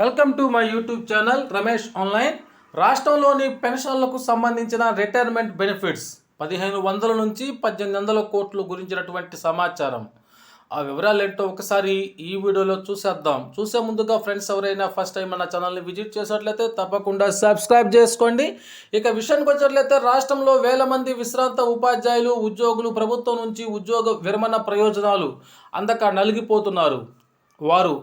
Welcome to my YouTube channel Ramesh online. రాష్ట్రంలోని పెన్షన్లకు సంబంధించిన రిటైర్మెంట్ బెనిఫిట్స్ పదిహేను వందల నుంచి పద్దెనిమిది వందల కోట్లు గురించినటువంటి సమాచారం. ఆ వివరాలు ఏంటో ఒకసారి ఈ వీడియోలో చూసేద్దాం. చూసే ముందుగా ఫ్రెండ్స్ ఎవరైనా ఫస్ట్ టైం మన ఛానల్ని విజిట్ చేసినట్లయితే తప్పకుండా సబ్స్క్రైబ్ చేసుకోండి. ఇక విషయానికి వచ్చినట్లయితే రాష్ట్రంలో వేల మంది విశ్రాంత ఉపాధ్యాయులు ఉద్యోగులు ప్రభుత్వం నుంచి ఉద్యోగ విరమణ ప్రయోజనాలు అందక నలిగిపోతున్నారు. వారు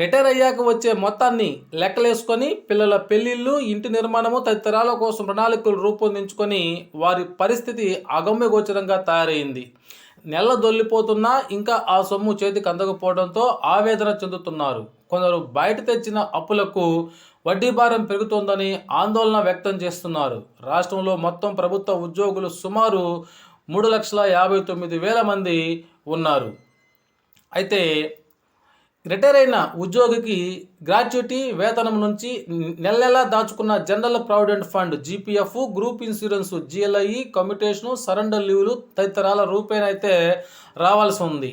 రిటైర్ అయ్యాక వచ్చే మొత్తాన్ని లెక్కలేసుకొని పిల్లల పెళ్ళిళ్ళు ఇంటి నిర్మాణము తదితరాల కోసం ప్రణాళికలు రూపొందించుకొని వారి పరిస్థితి అగమ్యగోచరంగా తయారైంది. నెల దొల్లిపోతున్నా ఇంకా ఆ సొమ్ము చేతికి అందకపోవడంతో ఆవేదన చెందుతున్నారు. కొందరు బయట తెచ్చిన అప్పులకు వడ్డీ భారం పెరుగుతోందని ఆందోళన వ్యక్తం చేస్తున్నారు. రాష్ట్రంలో మొత్తం ప్రభుత్వ ఉద్యోగులు సుమారు మూడు లక్షల యాభై తొమ్మిది వేల మంది ఉన్నారు. అయితే రిటైర్ అయిన ఉద్యోగికి గ్రాట్యుటీ వేతనం నుంచి నెల నెలా దాచుకున్న general provident fund GPF group insurance GLI commutation surrender లీవులు తదితరాల రూపేణ అయితే రావాల్సి ఉంది.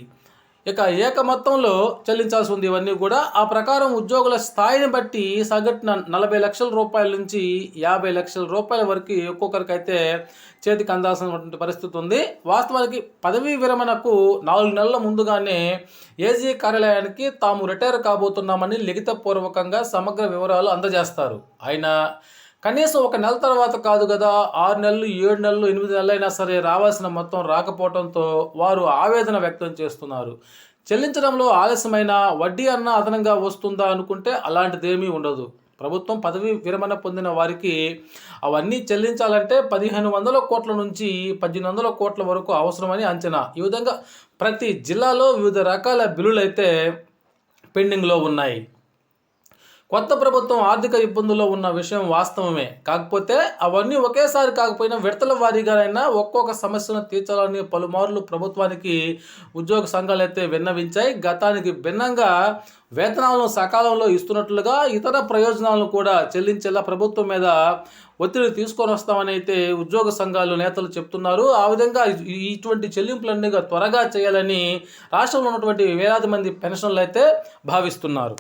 ఇక ఏక మొత్తంలో చెల్లించాల్సి ఉంది. ఇవన్నీ కూడా ఆ ప్రకారం ఉద్యోగుల స్థాయిని బట్టి సగటున నలభై లక్షల రూపాయల నుంచి యాభై లక్షల రూపాయల వరకు ఒక్కొక్కరికి అయితే చేతికి అందాల్సినటువంటి పరిస్థితి ఉంది. వాస్తవానికి పదవీ విరమణకు నాలుగు నెలల ముందుగానే ఏజీ కార్యాలయానికి తాము రిటైర్ కాబోతున్నామని లిఖితపూర్వకంగా సమగ్ర వివరాలు అందజేస్తారు. అయినా కనీసం ఒక నెల తర్వాత కాదు కదా ఆరు నెలలు ఏడు నెలలు ఎనిమిది నెలలు అయినా సరే రావాల్సిన మొత్తం రాకపోవడంతో వారు ఆవేదన వ్యక్తం చేస్తున్నారు. చెల్లించడంలో ఆలస్యమైన వడ్డీ అన్న అదనంగా వస్తుందా అనుకుంటే అలాంటిదేమీ ఉండదు. ప్రభుత్వం పదవి విరమణ పొందిన వారికి అవన్నీ చెల్లించాలంటే పదిహేను వందల కోట్ల నుంచి పద్దెనిమిది వందల కోట్ల వరకు అవసరమని అంచనా. ఈ విధంగా ప్రతి జిల్లాలో వివిధ రకాల బిల్లులు అయితే పెండింగ్లో ఉన్నాయి. కొత్త ప్రభుత్వం ఆర్థిక ఇబ్బందుల్లో ఉన్న విషయం వాస్తవమే. కాకపోతే అవన్నీ ఒకేసారి కాకపోయినా విడతల వారీగానైనా ఒక్కొక్క సమస్యను తీర్చాలని పలుమార్లు ప్రభుత్వానికి ఉద్యోగ సంఘాలు అయితే విన్నవించాయి. గతానికి భిన్నంగా వేతనాలను సకాలంలో ఇస్తున్నట్లుగా ఇతర ప్రయోజనాలను కూడా చెల్లించేలా ప్రభుత్వం మీద ఒత్తిడి తీసుకొని వస్తామని అయితే ఉద్యోగ సంఘాలు నేతలు చెప్తున్నారు. ఆ విధంగా ఈ- ఇటువంటి చెల్లింపులన్నీ త్వరగా చేయాలని రాష్ట్రంలో ఉన్నటువంటి వేలాది మంది పెన్షన్లు అయితే భావిస్తున్నారు.